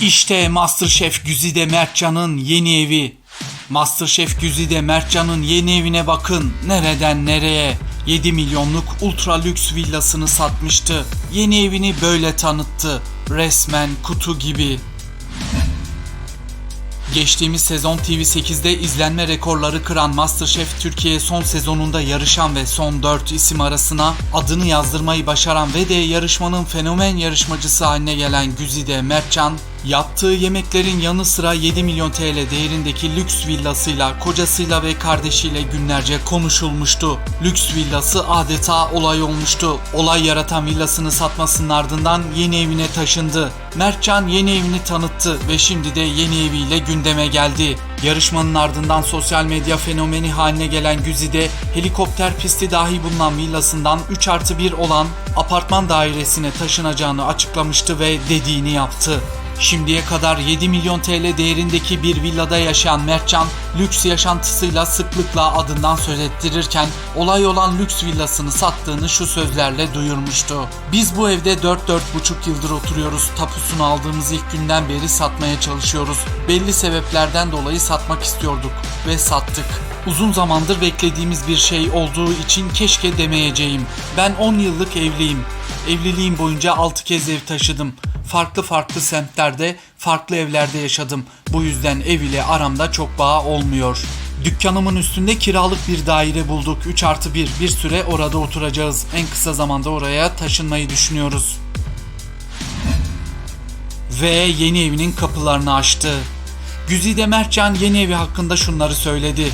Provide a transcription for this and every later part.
İşte Masterchef Güzide Mertcan'ın yeni evi. Masterchef Güzide Mertcan'ın yeni evine bakın. Nereden nereye? 7 milyonluk ultra lüks villasını satmıştı. Yeni evini böyle tanıttı. Resmen kutu gibi. Geçtiğimiz sezon TV8'de izlenme rekorları kıran Masterchef Türkiye son sezonunda yarışan ve son 4 isim arasına adını yazdırmayı başaran ve de yarışmanın fenomen yarışmacısı haline gelen Güzide Mertcan, yaptığı yemeklerin yanı sıra 7 milyon TL değerindeki lüks villasıyla, kocasıyla ve kardeşiyle günlerce konuşulmuştu. Lüks villası adeta olay olmuştu. Olay yaratan villasını satmasının ardından yeni evine taşındı. Mertcan yeni evini tanıttı ve şimdi de yeni eviyle gündeme geldi. Yarışmanın ardından sosyal medya fenomeni haline gelen Güzide, helikopter pisti dahi bulunan villasından 3 artı 1 olan apartman dairesine taşınacağını açıklamıştı ve dediğini yaptı. Şimdiye kadar 7 milyon TL değerindeki bir villada yaşayan Mertcan, lüks yaşantısıyla sıklıkla adından söz ettirirken olay olan lüks villasını sattığını şu sözlerle duyurmuştu. Biz bu evde 4-4,5 yıldır oturuyoruz. Tapusunu aldığımız ilk günden beri satmaya çalışıyoruz. Belli sebeplerden dolayı satmak istiyorduk ve sattık. Uzun zamandır beklediğimiz bir şey olduğu için keşke demeyeceğim. Ben 10 yıllık evliyim. Evliliğim boyunca 6 kez ev taşıdım farklı farklı semtlerde, farklı evlerde yaşadım. Bu yüzden ev ile aramda çok bağ olmuyor. Dükkanımın üstünde kiralık bir daire bulduk. 3 artı 1. Bir süre orada oturacağız. En kısa zamanda oraya taşınmayı düşünüyoruz. Ve yeni evinin kapılarını açtı. Güzide Mertcan yeni evi hakkında şunları söyledi.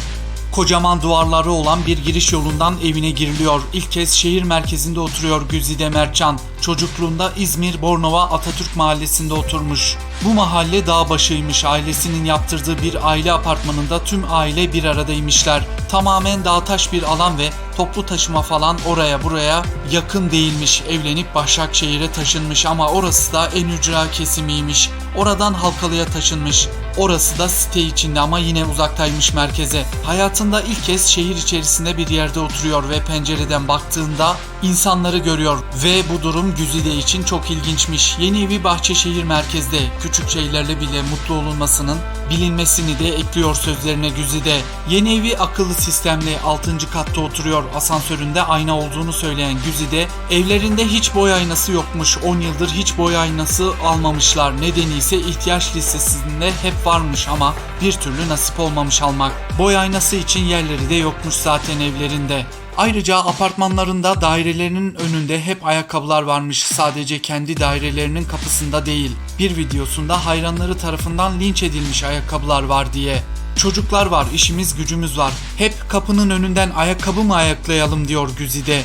Kocaman duvarları olan bir giriş yolundan evine giriliyor. İlk kez şehir merkezinde oturuyor Güzide Mertcan. Çocukluğunda İzmir Bornova Atatürk Mahallesi'nde oturmuş. Bu mahalle dağ başıymış. Ailesinin yaptırdığı bir aile apartmanında tüm aile bir aradaymışlar. Tamamen dağtaş bir alan ve toplu taşıma falan oraya buraya yakın değilmiş. Evlenip Başakşehir'e taşınmış ama orası da en ücra kesimiymiş. Oradan Halkalı'ya taşınmış. Orası da site içinde ama yine uzaktaymış merkeze. Hayatında ilk kez şehir içerisinde bir yerde oturuyor ve pencereden baktığında insanları görüyor ve bu durum Güzide için çok ilginçmiş. Yeni evi Bahçeşehir merkezde. Küçük şeylerle bile mutlu olunmasının bilinmesini de ekliyor sözlerine Güzide. Yeni evi akıllı sistemli 6. katta oturuyor. Asansöründe ayna olduğunu söyleyen Güzide, evlerinde hiç boy aynası yokmuş. 10 yıldır hiç boy aynası almamışlar. Nedeni ise ihtiyaç listesinde hep varmış ama bir türlü nasip olmamış almak. Boy aynası için yerleri de yokmuş zaten evlerinde. Ayrıca apartmanlarında dairelerinin önünde hep ayakkabılar varmış. Sadece kendi dairelerinin kapısında değil. Bir videosunda hayranları tarafından linç edilmiş ayakkabılar var diye. Çocuklar var, işimiz gücümüz var. Hep kapının önünden ayakkabı mı ayaklayalım diyor Güzide.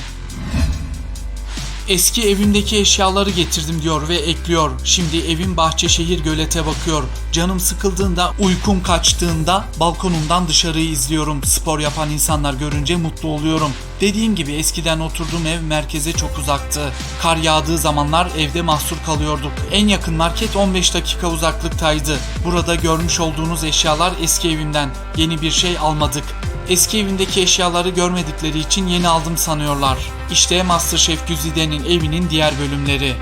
Eski evimdeki eşyaları getirdim diyor ve ekliyor. Şimdi evim Bahçeşehir gölete bakıyor. Canım sıkıldığında, uykum kaçtığında balkonumdan dışarıyı izliyorum. Spor yapan insanlar görünce mutlu oluyorum. Dediğim gibi eskiden oturduğum ev merkeze çok uzaktı. Kar yağdığı zamanlar evde mahsur kalıyorduk. En yakın market 15 dakika uzaklıktaydı. Burada görmüş olduğunuz eşyalar eski evimden. Yeni bir şey almadık. Eski evindeki eşyaları görmedikleri için yeni aldım sanıyorlar. İşte Masterchef Güzide'nin evinin diğer bölümleri.